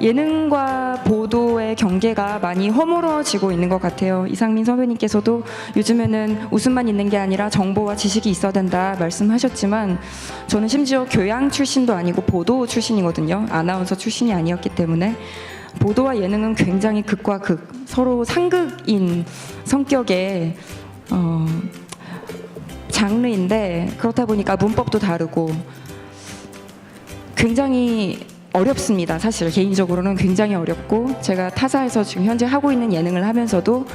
예능과 보도의 경계가 많이 허물어지고 있는 것 같아요. 이상민 선배님께서도 요즘에는 웃음만 있는 게 아니라 정보와 지식이 있어야 된다 말씀하셨지만 저는 심지어 교양 출신도 아니고 보도 출신이거든요. 아나운서 출신이 아니었기 때문에 보도와 예능은 굉장히 극과 극 서로 상극인 성격의 어, 장르인데 그렇다 보니까 문법도 다르고 굉장히 어렵습니다. 사실 개인적으로는 굉장히 어렵고 제가 타사에서 지금 현재 하고 있는 예능을 하면서도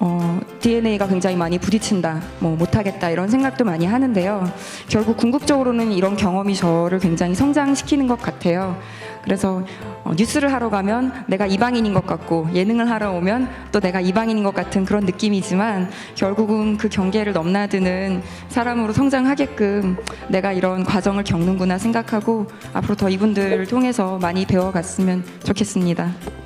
어, DNA가 굉장히 많이 부딪힌다, 뭐 못하겠다 이런 생각도 많이 하는데요. 결국 궁극적으로는 이런 경험이 저를 굉장히 성장시키는 것 같아요. 그래서 어, 뉴스를 하러 가면 내가 이방인인 것 같고 예능을 하러 오면 또 내가 이방인인 것 같은 그런 느낌이지만 결국은 그 경계를 넘나드는 사람으로 성장하게끔 내가 이런 과정을 겪는구나 생각하고 앞으로 더 이분들을 통해서 많이 배워갔으면 좋겠습니다.